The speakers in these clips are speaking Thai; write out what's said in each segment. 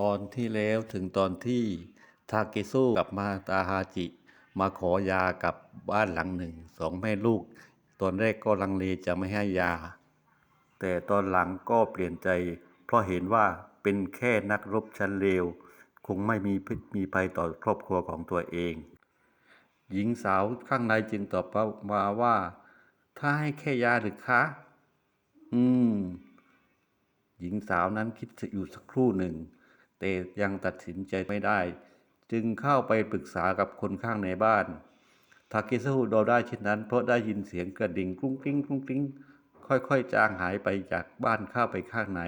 ตอนที่แล้วถึงตอนที่ทาเกซุกับมาตาฮาจิ มาขอยากับบ้านหลังหนึ่งสองแม่ลูก ตอนแรกก็ลังเลจะไม่ให้ยา แต่ตอนหลังก็เปลี่ยนใจ เพราะเห็นว่าเป็นแค่นักรบชั้นเลว คงไม่มีพิษมีภัยต่อครอบครัวของตัวเอง หญิงสาวข้างในจึงตอบมาว่า ถ้าให้แค่ยาหรือคะ อืม หญิงสาวนั้นคิดอยู่สักครู่หนึ่ง แต่ยังตัดสินใจไม่ได้ จึงเข้าไปปรึกษากับคนข้างในบ้านทาเกซุโดได้เช่นนั้น เพราะได้ยินเสียงกระดิ่งกรุ้งกริ้งกรุ้งกริ้งค่อยๆ จางหายไปจากบ้านเข้าไปข้างใน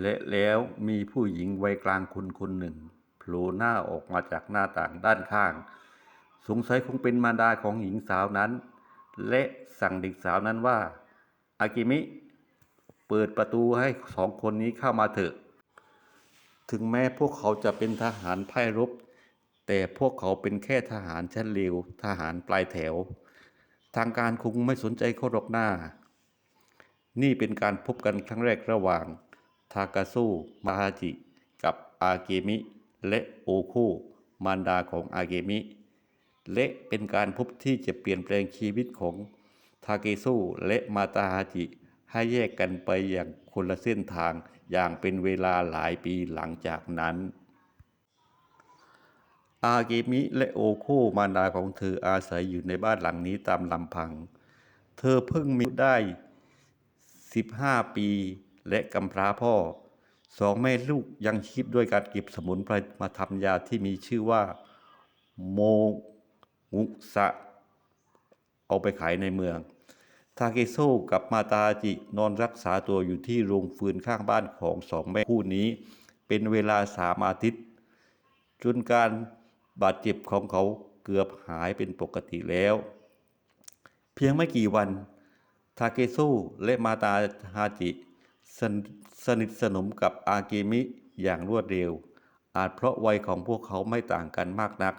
และแล้วมีผู้หญิงวัยกลางคนคนหนึ่งโผล่หน้าออกมาจากหน้าต่างด้านข้าง สงสัยคงเป็นมารดาของหญิงสาวนั้น และสั่งเด็กสาวนั้นว่าอากิมิ เปิดประตูให้สองคนนี้เข้ามาเถอะ ถึงแม้พวกเขาจะเป็นทหารพ่ายรบ แต่พวกเขาเป็นแค่ทหารชั้นเลวทหารปลายแถว ทางการคงไม่สนใจเขาหรอกหน้า นี่เป็นการพบกันครั้งแรกระหว่าง ทากาซุมาฮาจิ กับอาเกมิ และโอคุมารดาของอาเกมิ และเป็นการพบที่จะเปลี่ยนแปลงชีวิตของทาเกซุและมาตาฮาจิให้แยกกันไปอย่างคนละเส้นทาง อย่างเป็นเวลาหลายปีหลังจากนั้น อาเกมิและโอโคมารดาของเธออาศัยอยู่ในบ้านหลังนี้ตามลำพัง เธอเพิ่งมีได้ 15 ปีและกำพร้าพ่อสองแม่ลูกยังชีพด้วยการเก็บสมุนไพรมาทำยาที่มีชื่อว่า โมงุสะ เอาไปขายในเมือง ทาเกโซกับมาตาจินอนรักษาตัวอยู่ที่โรงฟืนข้างบ้านของสองแม่คู่นี้ เป็นเวลาสามอาทิตย์ จนการบาดเจ็บของเขาเกือบหายเป็นปกติแล้ว เพียงไม่กี่วัน ทาเกโซและมาตาฮาจิสนสนิทสนมกับอาเกมิอย่างรวดเร็ว อาจเพราะวัยของพวกเขาไม่ต่างกันมากนัก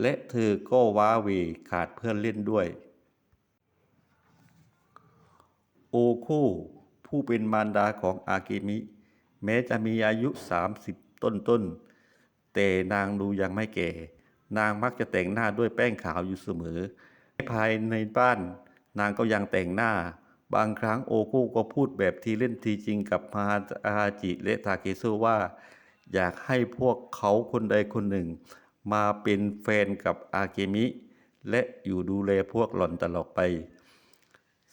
และเธอก็ว้าเวขาดเพื่อนเล่นด้วย โอโคผู้เป็นมารดาของอาเกมิ แม้จะมีอายุ 30 ต้นต้นๆแต่นางดูยังไม่แก่ นางมักจะแต่งหน้าด้วยแป้งขาวอยู่เสมอ ภายในบ้าน นางก็ยังแต่งหน้า บางครั้งโอโคก็พูดแบบทีเล่นทีจริงกับมาฮาจิและทาเกโซว่า อยากให้พวกเขาคนใดคนหนึ่ง มาเป็นแฟนกับอาเกมิ และอยู่ดูแลพวกหล่อนตลอดไป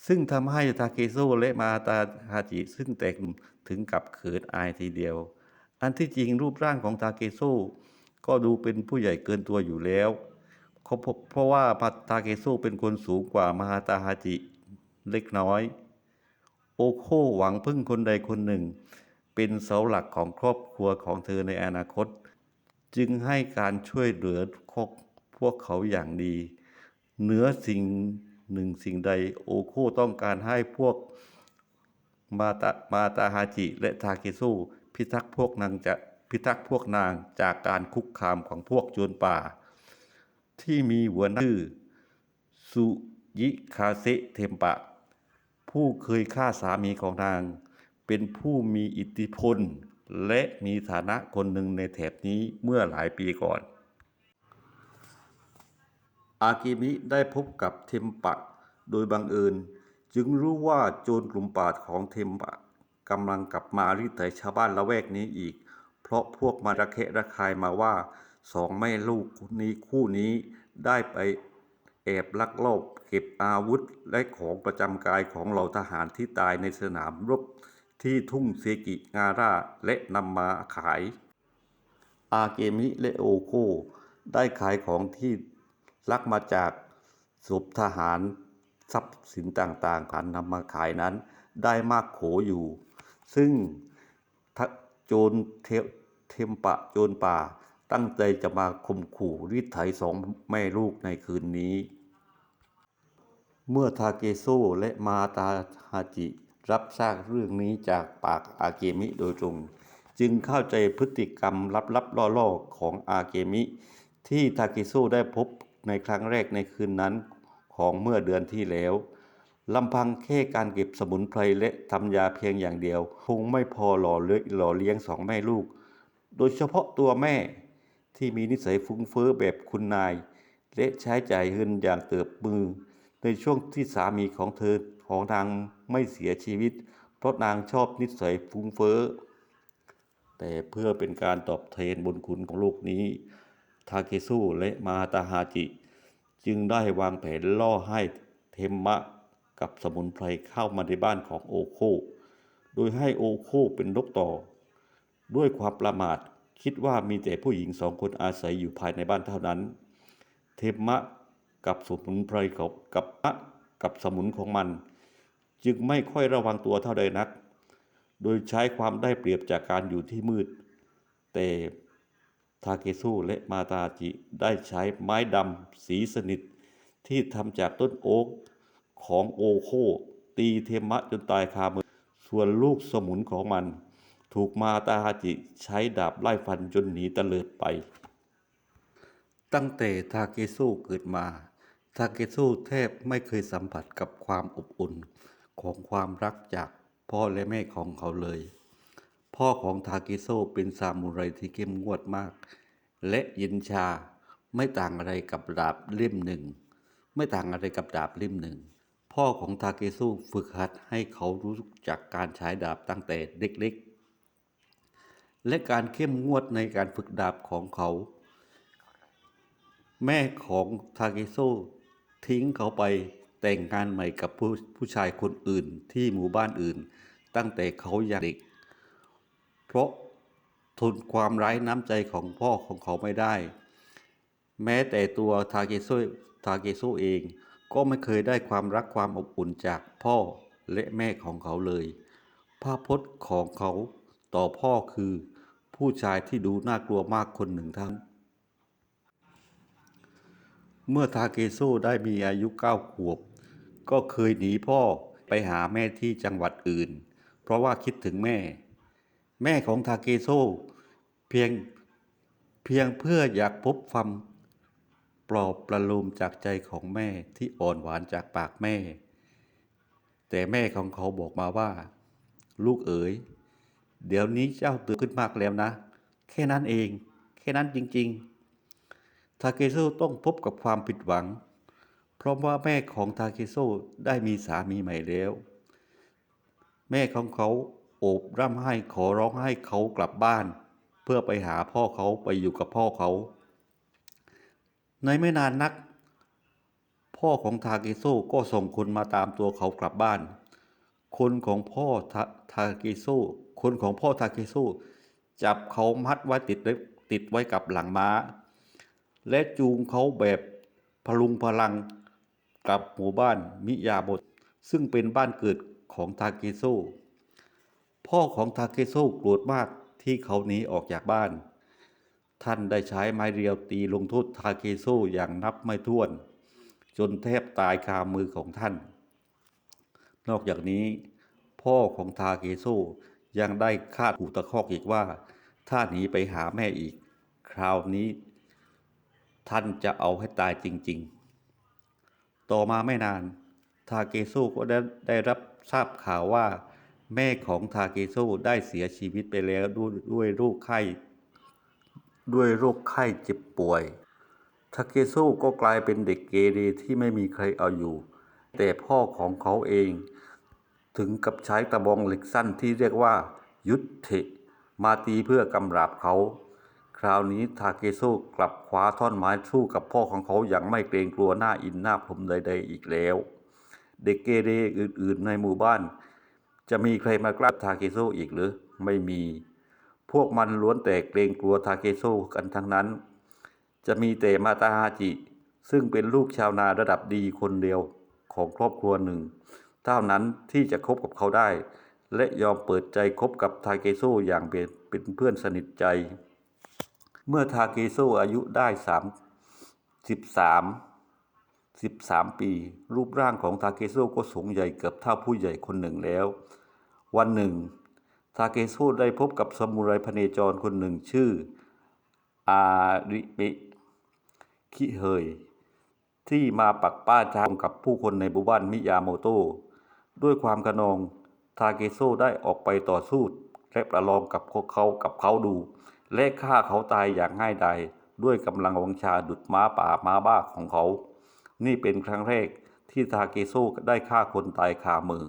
ซึ่งทำให้ทาเกโซและมาตาฮาจิซึ่งแตกถึงกับเขินอายทีเดียว อันที่จริงรูปร่างของทาเกโซก็ดูเป็นผู้ใหญ่เกินตัวอยู่แล้วเพราะว่าพัทาเกโซเป็นคนสูงกว่ามาตาฮาจิเล็กน้อย โอโคหวังพึ่งคนใดคนหนึ่ง เป็นเสาหลักของครอบครัวของเธอในอนาคต จึงให้การช่วยเหลือพวกเขาอย่างดี เหนือสิ่ง หนึ่งสิ่งใดโอโคต้องการให้พวกมาตามาตาฮาจิและทาเกซุพิทักษ์พวกนางจะพิทักษ์พวกนางจากการคุกคามของพวกโจรป่า ที่มีหัวหน้าชื่อสุยิคาเซเทมปะ ผู้เคยฆ่าสามีของนาง เป็นผู้มีอิทธิพล และมีฐานะคนหนึ่งในแถบนี้เมื่อหลายปีก่อน อากิมิได้พบกับเทมปะโดยบังเอิญ จึงรู้ว่าโจรกลุ่มป่าของเทมปะกำลังกลับมาริไถชาวบ้านละแวกนี้อีก เพราะพวกมาระเคะระคายมาว่าสองแม่ลูกนี้คู่นี้ได้ไปแอบลักลอบเก็บอาวุธและของประจำกายของเหล่าทหารที่ตายในสนามรบที่ทุ่งเซกิงาร่าและนำมาขาย อาเกมิและโอโคได้ขายของที่ ลักมาจากศพทหารทรัพย์สินต่างๆการนำมาขายนั้น ได้มากโขอยู่ ซึ่งโจรเททมปะโจรป่า ตั้งใจจะมาข่มขู่ริษไถสองแม่ลูกในคืนนี้ เมื่อทาเกโซและมาตาฮาจิ รับทราบเรื่องนี้จากปากอาเกมิโดยตรง จึงเข้าใจพฤติกรรมลับๆล่อๆของอาเกมิ ที่ทาเกโซได้พบ ในครั้งแรกในคืนนั้นของเมื่อเดือนที่แล้วลำพังแค่การเก็บสมุนไพรและทำยาเพียงอย่างเดียว คงไม่พอหล่อเลี้ยงสองแม่ลูก โดยเฉพาะตัวแม่ที่มีนิสัยฟุ้งเฟ้อแบบคุณนาย และใช้จ่ายเงินอย่างเติบมือ ในช่วงที่สามีของเธอของนางไม่เสียชีวิต เพราะนางชอบนิสัยฟุ้งเฟ้อแต่เพื่อเป็นการตอบแทนบุญคุณของลูกนี้ ทาเกซุและมาตาฮาจิ จึงได้วางแผนล่อให้เทมมะกับสมุนไพรเข้ามาในบ้านของโอโค โดยให้โอโคเป็นนกต่อ ด้วยความประมาทคิดว่ามีแต่ผู้หญิงสองคนอาศัยอยู่ภายในบ้านเท่านั้น เทมะกับสมุนไพรของกับมะกับสมุนของมัน จึงไม่ค่อยระวังตัวเท่าใดนัก โดยใช้ความได้เปรียบจากการอยู่ที่มืด แต่ ทาเกซุและมาตาจิได้ใช้ไม้ดำสีสนิท ที่ทำจากต้นโอ๊กของโอโค ตีเทมะจนตายคามือ ส่วนลูกสมุนของมัน ถูกมาตาฮาจิใช้ดาบไล่ฟันจนหนีตะเลิดไป ตั้งแต่ทาเกซุเกิดมา ทาเกซุแทบไม่เคยสัมผัสกับความอบอุ่นของความรักจากพ่อและแม่ของเขาเลย พ่อของทาเกโซเป็นซามูไรที่เข้มงวดมาก และย็นชาไม่ต่างอะไรกับดาบเล่มหนึ่ง ไม่ต่างอะไรกับดาบเล่มหนึ่ง พ่อของทาเกโซฝึกหัดให้เขารู้จักการใช้ดาบตั้งแต่เด็กๆ และการเข้มงวดในการฝึกดาบของเขา แม่ของทาเกโซทิ้งเขาไปแต่งงานใหม่กับผู้ผู้ชายคนอื่นที่หมู่บ้านอื่น ตั้งแต่เขายังเด็ก เพราะทนความไร้น้ำใจของพ่อของเขาไม่ได้ แม้แต่ตัวทาเกโซทาเกโซเอง ก็ไม่เคยได้ความรักความอบอุ่นจากพ่อและแม่ของเขาเลย ภาพพจน์ของเขาต่อพ่อคือ ผู้ชายที่ดูน่ากลัวมากคนหนึ่งทั้ง เมื่อทาเกโซได้มีอายุเก้าขวบ ก็เคยหนีพ่อไปหาแม่ที่จังหวัดอื่น เพราะว่าคิดถึงแม่ แม่ของทาเกโซเพียงเพียงเพื่ออยากพบความปลอบประโลมจากใจของแม่ที่อ่อนหวานจากปากแม่ แต่แม่ของเขาบอกมาว่า ลูกเอ๋ย เดี๋ยวนี้เจ้าตื่นขึ้นมากแล้วนะ แค่นั้นเอง แค่นั้นจริง ๆ ทาเกโซต้องพบกับความผิดหวัง เพราะว่าแม่ของทาเกโซได้มีสามีใหม่แล้ว แม่ของเขา โอบร่ำไห้ขอร้องให้เขากลับบ้าน เพื่อไปหาพ่อเขาไปอยู่กับพ่อเขา ในไม่นานนัก พ่อของทาเกโซก็ส่งคนมาตามตัวเขากลับบ้าน คนของพ่อทาทาเกโซคนของพ่อทาเกโซจับเขามัดไว้ติดไว้ติดไว้กับหลังม้า และจูงเขาแบบพลุงพลังกลับหมู่บ้านมิยาโมะซึ่งเป็นบ้านเกิดของทาเกโซ พ่อของทาเกโซโกรธมากที่เขาหนีออกจากบ้าน ท่านได้ใช้ไม้เรียวตีลงโทษทาเกโซอย่างนับไม่ถ้วน จนแทบตายคามือของท่าน นอกจากนี้ พ่อของทาเกโซยังได้คาดหูตะคอกอีกว่า ถ้าหนีไปหาแม่อีก คราวนี้ ท่านจะเอาให้ตายจริง ๆ ต่อมาไม่นาน ทาเกโซก็ได้ได้รับทราบข่าวว่า แม่ของทาเกโซได้เสียชีวิตไปแล้วด้วยด้วยโรคไข้ ด้วยโรคไข้เจ็บป่วย ทาเกโซก็กลายเป็นเด็กเกเรที่ไม่มีใครเอาอยู่ แต่พ่อของเขาเอง ถึงกับใช้ตะบองเหล็กสั้นที่เรียกว่า ยุทเทะมาตีเพื่อกำราบเขา คราวนี้ทาเกโซกลับคว้าท่อนไม้สู้กับพ่อของเขาอย่างไม่เกรงกลัวหน้าอินหน้าพรมใดๆอีกแล้ว เด็กเกเรอื่นๆในหมู่บ้าน จะมีใครมากล้าทาเกโซอีกหรือไม่มี พวกมันล้วนแต่เกรงกลัวทาเกโซกันทั้งนั้น จะมีแต่มาตาฮาจิ ซึ่งเป็นลูกชาวนาระดับดีคนเดียวของครอบครัวหนึ่ง เท่านั้นที่จะคบกับเขาได้ และยอมเปิดใจคบกับทาเกโซอย่างเป็นเป็นเพื่อนสนิทใจ เมื่อทาเกโซอายุได้สามสิบสาม สิบสามปี รูปร่างของทาเกโซก็สูงใหญ่เกือบเท่าผู้ใหญ่คนหนึ่งแล้ว วันหนึ่ง ทาเกโซได้พบกับซามูไรพเนจรคนหนึ่งชื่อ อาริเบคิเฮย ที่มาปักป้าจามกับผู้คนในหมู่บ้านมิยาโมโตด้วยความกระนอง ทาเกโซได้ออกไปต่อสู้และประลองกับพวกเขากับเขาดู และฆ่าเขาตายอย่างง่ายดายด้วยกำลังวังชาดุดม้าป่าม้าบ้าของเขา นี่เป็นครั้งแรกที่ทาเกโซได้ฆ่าคนตายคามือ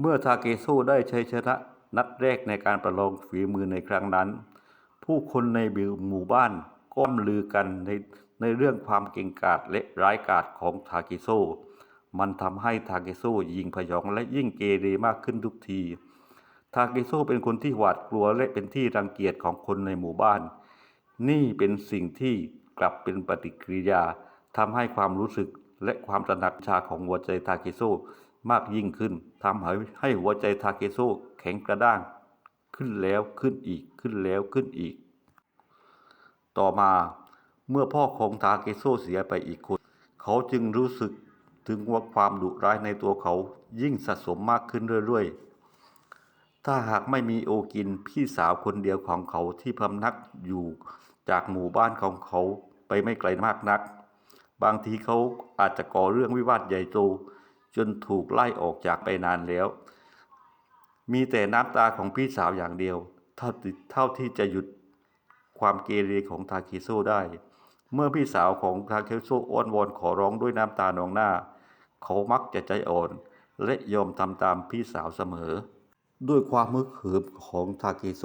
เมื่อทาเกโซได้ชัยชนะนัดแรกในการประลองฝีมือในครั้งนั้น ผู้คนในหมู่บ้านก็มลือกันในในเรื่องความเก่งกาจและร้ายกาจของทาเกโซ มันทำให้ทาเกโซยิงพยองและยิ่งเกเรมากขึ้นทุกที ทาเกโซเป็นคนที่หวาดกลัวและเป็นที่รังเกียจของคนในหมู่บ้าน นี่เป็นสิ่งที่ กลับเป็นปฏิกิริยาทำให้ความรู้สึกและความตระหนักชาของหัวใจทาเกโซมากยิ่งขึ้นทำให้ให้หัวใจทาเกโซแข็งกระด้าง ขึ้นแล้วขึ้นอีกขึ้นแล้วขึ้นอีก ต่อมาเมื่อพ่อของทาเกโซเสียไปอีกคน เขาจึงรู้สึกถึงว่าความดุร้ายในตัวเขายิ่งสะสมมากขึ้นเรื่อยๆ ถ้าหากไม่มีโอกินพี่สาวคนเดียวของเขาที่พำนักอยู่จากหมู่บ้านของเขา ไปไม่ไกลมากนัก บางทีเขาอาจจะก่อเรื่องวิวาทใหญ่โตจนถูกไล่ออกจากไปนานแล้ว มีแต่น้ำตาของพี่สาวอย่างเดียว เท่าที่เท่าที่จะหยุดความเกเรของทาเคโซได้ เมื่อพี่สาวของทาเคโซอ้อนวอนขอร้องด้วยน้ำตานองหน้า เขามักจะใจอ่อน และยอมทำตามพี่สาวเสมอ ด้วยความมึกเหิมของทาเคโซ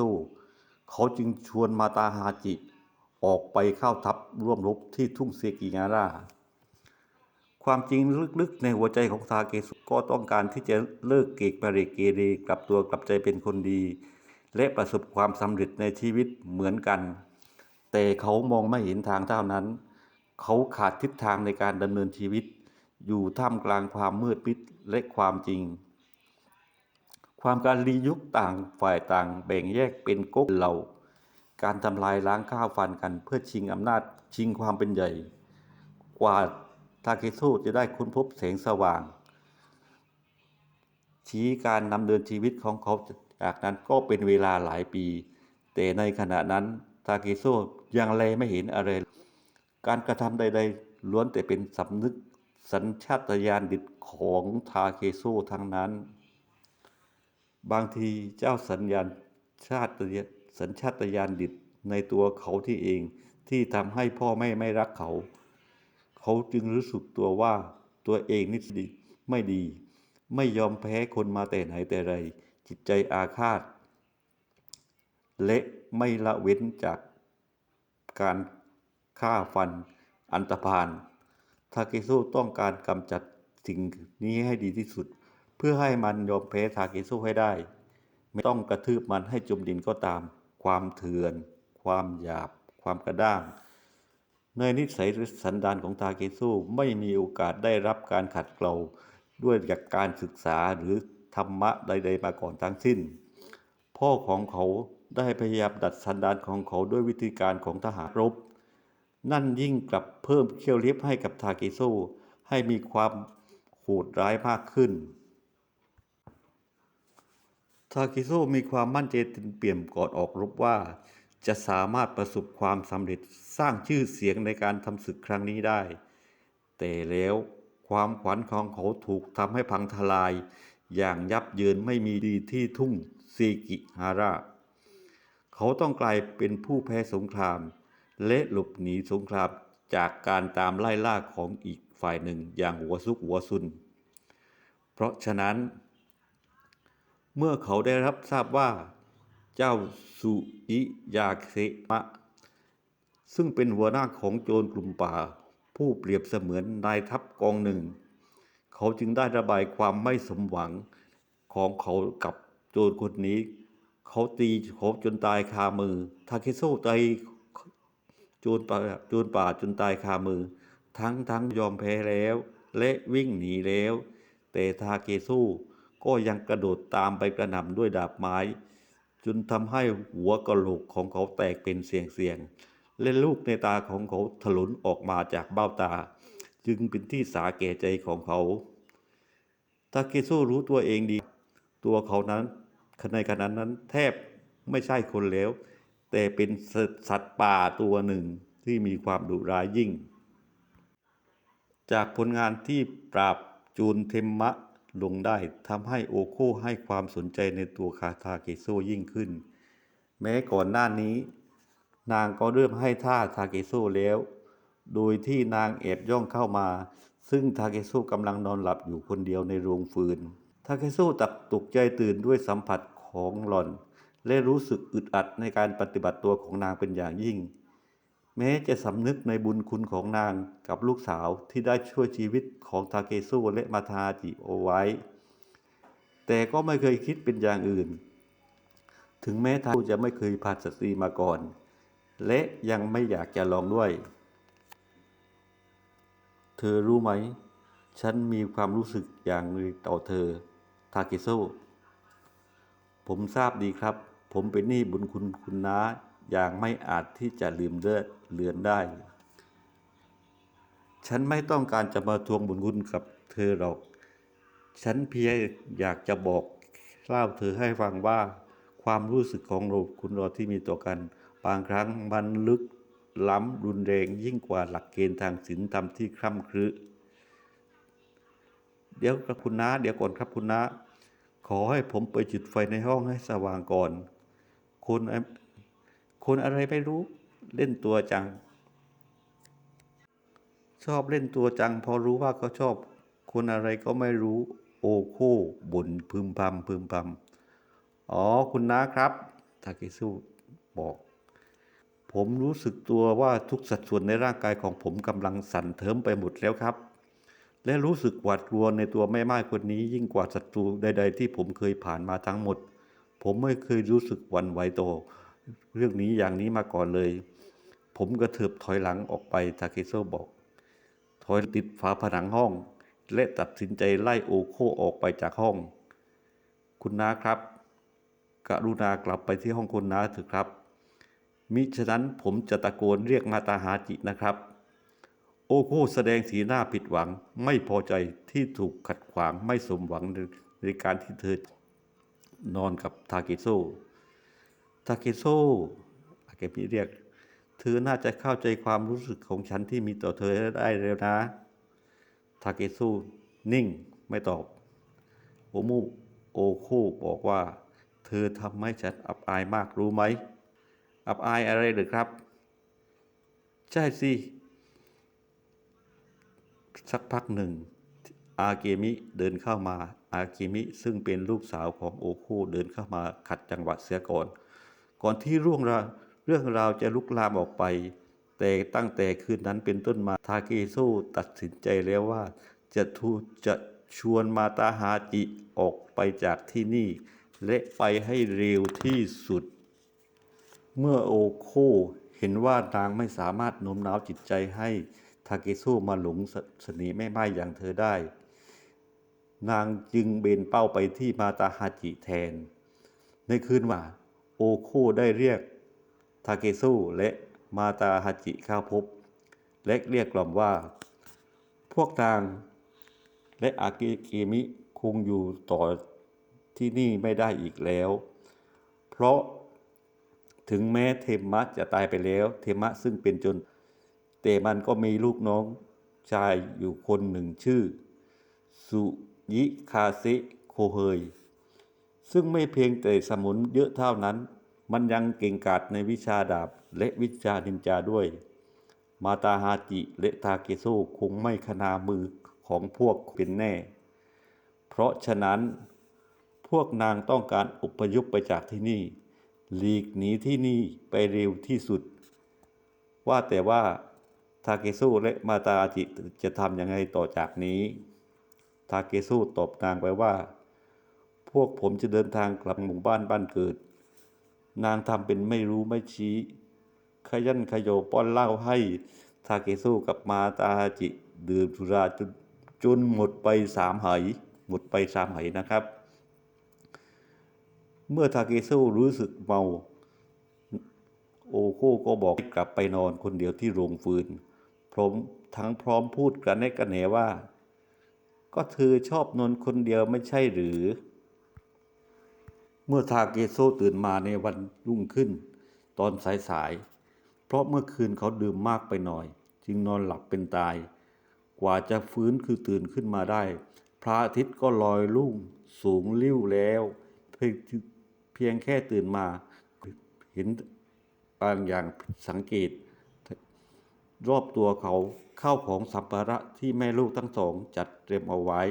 เขาจึงชวนมาตาฮาจิ ออกไปเข้าทัพร่วมรบที่ทุ่งเซกิงาร่า ความจริงลึกๆ ในหัวใจของทาเกโซก็ต้องการที่จะเลิกเกกเรเกเรกลับตัวกลับใจเป็นคนดี และประสบความสำเร็จในชีวิตเหมือนกัน แต่เขามองไม่เห็นทางเท่านั้น เขาขาดทิศทางในการดำเนินชีวิต อยู่ท่ามกลางความมืดมิดและความจริงความการลียุคต่างฝ่ายต่างแบ่งแยกเป็นก๊กเหล่า การทำลายล้างข้าวฟันกัน เพื่อชิงอำนาจชิงความเป็นใหญ่ กว่าทาเคโซจะได้ค้นพบแสงสว่าง ชี้การนำเดินชีวิตของเขาจากนั้นก็เป็นเวลาหลายปี แต่ในขณะนั้นทาเคโซยังแลไม่เห็นอะไร การกระทำใด ๆ ล้วนแต่เป็นสำนึกสัญชาตญาณดิบของทาเคโซทั้งนั้น บางทีเจ้าสัญญาณชาติ สัญชาตญาณดิบในตัวเขาที่เองที่ทำให้พ่อแม่ไม่รักเขา เขาจึงรู้สึกตัวว่าตัวเองนิสัยไม่ดี ไม่ยอมแพ้คนมาแต่ไหนแต่ไร จิตใจอาฆาต และไม่ละเว้นจากการฆ่าฟัน อันตพานทาเกโซต้องการกำจัดสิ่งนี้ให้ดีที่สุด เพื่อให้มันยอมแพ้ทาเกโซให้ได้ ไม่ต้องกระทืบมันให้จมดินก็ตาม ความเถื่อน ความหยาบ ความกระด้าง ในนิสัยหรือสันดานของทาเกโซไม่มีโอกาสได้รับการขัดเกลาด้วยจากการศึกษาหรือธรรมะใด ๆ มาก่อนทั้งสิ้น พ่อของเขาได้พยายามดัดสันดานของเขาด้วยวิธีการของทหารรบ นั่นยิ่งกลับเพิ่มเขี้ยวเล็บให้กับทาเกโซให้มีความโหดร้ายมากขึ้น ทาเกโซมีความมั่นใจเต็มเปี่ยมก่อนออกรบว่า จะสามารถประสบความสำเร็จสร้างชื่อเสียงในการทำศึกครั้งนี้ได้ แต่แล้วความขวัญของเขาถูกทำให้พังทลาย อย่างยับเยินไม่มีดีที่ทุ่งเซกิฮาระเขาต้องกลายเป็นผู้แพ้สงคราม และหลบหนีสงครามจากการตามไล่ล่าของอีกฝ่ายหนึ่งอย่างหัวซุกหัวซุน เพราะฉะนั้น เมื่อเขาได้รับทราบว่า เจ้าสุอิยาเซมะ ซึ่งเป็นหัวหน้าของโจรกลุ่มป่า ผู้เปรียบเสมือนนายทัพกองหนึ่ง เขาจึงได้ระบายความไม่สมหวังของเขากับโจรคนนี้ เขาตีเขาจนตายคามือ ทาเคโซตีโจรป่าโจรป่าจนตายคามือ ทั้งทั้งยอมแพ้แล้ว และวิ่งหนีแล้ว แต่ทาเกโซ ก็ยังกระโดดตามไปกระหน่ำด้วยดาบไม้ จนทำให้หัวกะโหลกของเขาแตกเป็นเสียงๆและลูกในตาของเขาถลนออกมาจากเบ้าตา จึงเป็นที่สาแก่ใจของเขาทาเกโซรู้ตัวเองดี ตัวเขานั้นในขณะนั้นแทบไม่ใช่คนแล้ว แต่เป็นสัตว์ป่าตัวหนึ่งที่มีความดุร้ายยิ่ง จากผลงานที่ปราบจูนเทมมะ ลงได้ทำให้โอโคให้ความสนใจในตัวคาทาเกโซยิ่งขึ้น แม้ก่อนหน้านี้ นางก็เริ่มให้ท่าทาเกโซแล้ว โดยที่นางแอบย่องเข้ามา ซึ่งทาเกโซกำลังนอนหลับอยู่คนเดียวในโรงฟืน ทาเกโซตักตกใจตื่นด้วยสัมผัสของหล่อน และรู้สึกอึดอัดในการปฏิบัติตัวของนางเป็นอย่างยิ่ง แม้จะสำนึกในบุญคุณของนางกับลูกสาวที่ได้ช่วยชีวิตของทาเกโซและมาทาจิโอไว้ แต่ก็ไม่เคยคิดเป็นอย่างอื่น ถึงแม้ทาจะไม่เคยผ่านสตรีมาก่อน และยังไม่อยากจะลองด้วย เธอรู้ไหม ฉันมีความรู้สึกอย่างหนึ่งต่อเธอ ทาเกโซผมทราบดีครับ ผมเป็นหนี้บุญคุณคุณน้า อย่างไม่อาจที่จะลืมเลือเลือนได้ ฉันไม่ต้องการจะมาทวงบุญคุณกับเธอหรอก ฉันเพียงอยากจะบอกเล่าเธอให้ฟังว่า ความรู้สึกของเราคุณเราที่มีต่อกัน บางครั้งมันลึกล้ำรุนแรงยิ่งกว่าหลักเกณฑ์ทางศีลธรรมที่คร่ำครึเดี๋ยวครับคุณน้าเดี๋ยวก่อนครับคุณน้าขอให้ผมไปจุดไฟในห้องให้สว่างก่อน คน คนอะไรไม่รู้เล่นตัวจัง ชอบเล่นตัวจัง พอรู้ว่าเขาชอบ คนอะไรก็ไม่รู้ โอโคบ่นพึมพำพึมพำอ๋อคุณน้าครับทาเกซุบอก ผมรู้สึกตัวว่าทุกสัดส่วนในร่างกายของผมกำลังสั่นเทิมไปหมดแล้วครับ และรู้สึกหวาดกลัวในตัวแม่ไม้คนนี้ ยิ่งกว่าศัตรูใด ๆ ที่ผมเคยผ่านมาทั้งหมด ผมไม่เคยรู้สึกหวั่นไหวต่อ เรื่องนี้อย่างนี้มาก่อนเลย ผมกระเถิบถอยหลังออกไปทาเคโซบอก ถอยติดฝาผนังห้อง และตัดสินใจไล่โอโคออกไปจากห้อง คุณน้าครับ กรุณากลับไปที่ห้องคุณน้าเถอะครับ มิฉะนั้นผมจะตะโกนเรียกมาตาฮาจินะครับ โอโคแสดงสีหน้าผิดหวังไม่พอใจที่ถูกขัดขวางไม่สมหวังในการที่เธอนอนกับทาเกโซาเกโซอาเกมิเรียก เธอน่าจะเข้าใจความรู้สึกของฉันที่มีต่อเธอได้แล้วนะ ทาเกโซนิ่งไม่ตอบ โอมุโอโคบอกว่า เธอทำให้ฉันอับอายมากรู้ไหม อับอายอะไรหรือครับ ใช่สิ สักพักหนึ่ง อาเกมิเดินเข้ามา อาเกมิซึ่งเป็นลูกสาวของโอคุเดินเข้ามาขัดจังหวะเสียก่อน ก่อนที่เรื่องราวเรื่องราวจะลุกลามออกไป แต่ตั้งแต่คืนนั้นเป็นต้นมาทาเกโซตัดสินใจแล้วว่า จะทูจะชวนมาตาฮาจิออกไปจากที่นี่ และไปให้เร็วที่สุด เมื่อโอโคเห็นว่านางไม่สามารถโน้มน้าวจิตใจให้ทาเกโซมาหลงเสเสน่ห์แม่ไม้อย่างเธอได้ นางจึงเบนเป้าไปที่มาตาฮาจิแทน ในคืนว่า โอโคได้เรียกทาเกโซและมาตาฮาจิเข้าพบ และเรียกกล่อมว่า พวกนาง และอากิเกมิคงอยู่ต่อที่นี่ไม่ได้อีกแล้ว เพราะถึงแม้เทมะจะตายไปแล้ว เทมมะซึ่งเป็นจน แต่มันก็มีลูกน้องชายอยู่คนหนึ่งชื่อ สุยิคาเซโคเฮย ซึ่งไม่เพียงแต่สมุนเยอะเท่านั้น มันยังเก่งกาจในวิชาดาบและวิชานินจาด้วย มาตาฮาจิและทาเกโซคงไม่ขนามือของพวกเป็นแน่ เพราะฉะนั้น พวกนางต้องการอพยพไปจากที่นี่ หลีกหนีที่นี่ไปเร็วที่สุด ว่าแต่ว่าทาเกโซและมาตาอาจิจะทำยังไงต่อจากนี้ ทาเกโซตอบนางไปว่า พวกผมจะเดินทางกลับหมู่บ้านบ้านเกิด นางทำเป็นไม่รู้ไม่ชี้ ขยันขยโยป้อนเหล้าให้ทาเกโซกับมาตาจิ ดื่มสุราจนจนหมดไปสามไหหมดไปสามไหนะครับ เมื่อทาเกโซรู้สึกเมา โอโคก็บอกกลับไปนอนคนเดียวที่โรงฟืน พร้อมทั้งพร้อมพูดกันในกันแหนว่า ก็เธอชอบนอนคนเดียวไม่ใช่หรือ เมื่อทาเกโซตื่นมาในวันรุ่งขึ้น ตอนสายๆ เพราะเมื่อคืนเขาดื่มมากไปหน่อย จึงนอนหลับเป็นตาย กว่าจะฟื้นคือตื่นขึ้นมาได้ พระอาทิตย์ก็ลอยลุ่งสูงลิ่วแล้วเพียงเพียงแค่ตื่นมา เห็นบางอย่างสังเกต รอบตัวเขาเข้าของสัมภาระที่แม่ลูกทั้งสองจัดเตรียมเอาไว้